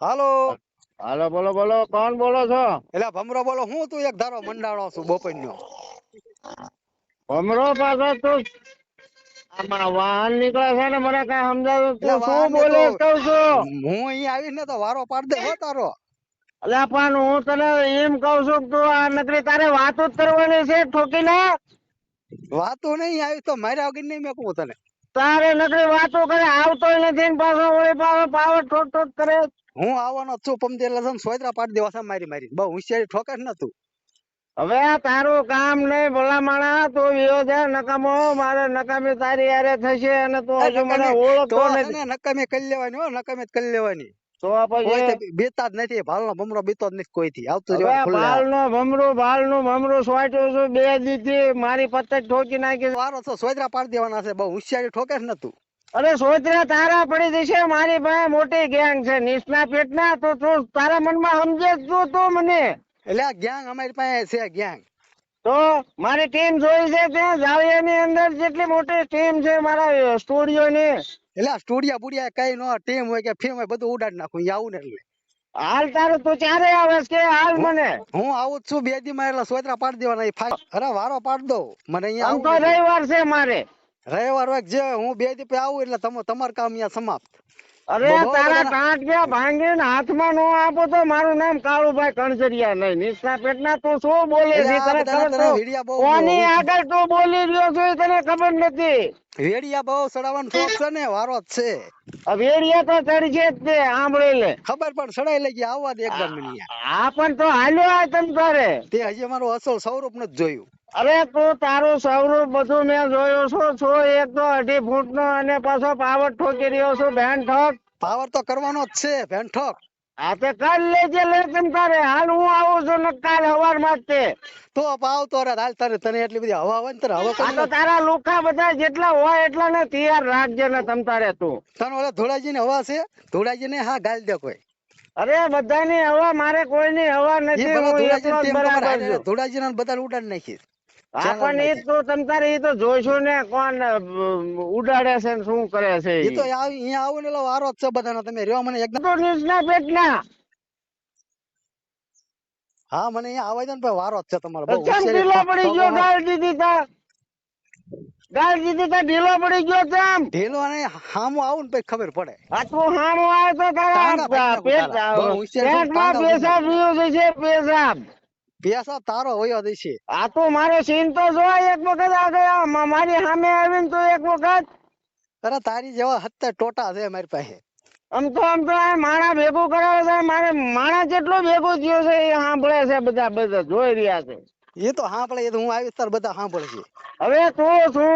હાલો. હાલો બોલો બોલો કોણ બોલો છો? એટલે ભમરો બોલો હું તું એક ધારો મંડાણો છું બપોરનો. ભમરો પાછો તું. આમાં વાહન નીકળે છે ને મને કઈ સમજાતું તું. શું બોલે કહું છું? હું અહીં આવીશ ને તો વારો પાડ દે હો તારો. અલ્યા પણ હું તને એમ કહું છું તું આ નકરી તારે વાતો જ કરવાની છે ઠોકીને? વાતો નહીં આવી તો માર્યા વગર નહીં મેં કહું તને. તારે નકરી વાતો કરે આવતો નથી પાછો વળી પાછો પાવર ઠોક ઠોક કરે. હું આવવાનો જ છું પમદે લસણ સોયત્રા પાડી દેવા છે મારી મારી બહુ હોશિયારી ઠોકે ન નતું હવે તારું કામ નહીં ભલા માણા તું વિયો છે નકામો મારે નકામી તારી યારે થશે અને તું હજુ મને ઓળખતો નથી. નકામી કરી લેવાની હો નકામી જ કરી લેવાની. તો પછી બીતા જ નથી ભાલનો ભમરો બીતો જ નથી કોઈથી. આવતું હવે રહેવાનું ખુલ્લે બાલ નો ભમરું ભાલનું ભમરું સોટ્યું છું બે દીથી મારી પતંગ ઠોકી નાખી. વારો તો સોયત્રા પાડી દેવાના છે બહુ હોશિયારી ઠોકે જ નતું અરે સોચરા તારા પડી જશે મારી પાસે મોટી ગેંગ છે. નિષ્ણા પેટના તો તું તારા મનમાં સમજે તું તું મને. એટલે ગેંગ અમારી પાસે છે ગેંગ તો મારી ટીમ જોઈ છે ત્યાં જાળિયાની અંદર જેટલી મોટી ટીમ છે મારા સ્ટુડિયો ની એટલે સ્ટુડિયા બુડિયા કઈ નો ટીમ હોય કે ફેમ હોય બધું ઉડાડી નાખું આવું ને એટલે. હાલ તારું તું ક્યારે આવે કે હાલ મને? હું આવું છું બે દી માં એટલે સોયત્રા પાડી દેવાના અરે વારો પાડ દો. મને અહીંયા તો રવિવાર છે મારે. રવિવાર વાગ જે હું બે દી પછી આવું એટલે તમે તમારું કામ અહીંયા સમાપ્ત. અરે તારા ટાંટિયા ભાંગીને હાથમાં નો આપો તો મારું નામ કાળુભાઈ કણજરિયા નહીં. નિષ્ણા પેટના તું શું બોલે છે? તને ખબર કોની આગળ તું બોલી રહ્યો છો તને ખબર નથી. વેડિયા બહુ સડાવવાનો શોખ છે ને વારો જ છે. વેડિયા તો ચડશે જ તે આંબળી લે ખબર પણ સડાઈ લઈ ગયા આવવા દે એકદમ આ પણ તો હાલ્યો આ તમ તારે. તે હજી અમારું અસલ સ્વરૂપ નથી જોયું. અરે તું તારું સ્વરૂપ બધું મેં જોયું છું. છો એક તો અઢી ફૂટ નો અને પાછો પાવર ઠોકી રહ્યો છું. બેન ઠોક. પાવર તો કરવાનો જ છે ભેંઠોક હા તે કાલ લેજે લે તમ તારે. હાલ હું આવું છું ને કાલ હવારમાં તે. તો પાવ તો રે હાલ તારે તને એટલી બધી હવા હોય ને તારે હવા તો કરી તારા લુખા બધા જેટલા હોય એટલા ને તૈયાર રાખજે ને તમ તારે તું. તને ઓલા ધોળાજી ની હવા છે? ધોળાજી ને હા ગાલ દે કોઈ. અરે બધાની હવા મારે કોઈની હવા નથી. હું ધોળાજી એકલો જ બરાબર છું. ધોળાજી ના બધા ઉડાડી નાખી હા પણ એ તો તમતારે એ તો જોઈશું ને કોણ ઉડાડે છે ને શું કરે છે એ તો અહીંયા આવું ને વારો જ છે બધાનો. તમે રહ્યો મને એકદમ તો નીચના પેટના. હા મને અહીંયા આવે છે ને ભાઈ વારો જ છે તમારો. બહુ ચમ ઢીલો પડી ગયો. ગાળ દીધી તા ગાળ દીધી તા ઢીલો પડી ગયો તેમ. ઢીલો અને હામો આવું ને પછી ખબર પડે. આ તું હામો આવે તો તારા પેટ આવે પેટમાં પેશાબ રહ્યો છે પેશાબ. પેસા તારો હોયો દેશે. આ તો મારો સીન તો જો એક વખત આ ગયા મારી સામે આવીને તો એક વખત. અરે તારી જેવા હત્તર ટોટા છે મારી પાસે. આમ તો આમ તો આ માણા ભેગું કરાવે છે મારે માણા જેટલો ભેગો થયો છે એ સાંભળે છે બધા બધા જોઈ રહ્યા છે. એ તો સાંભળે એ તો હું આવીશ તાર બધા સાંભળશે. હવે તું શું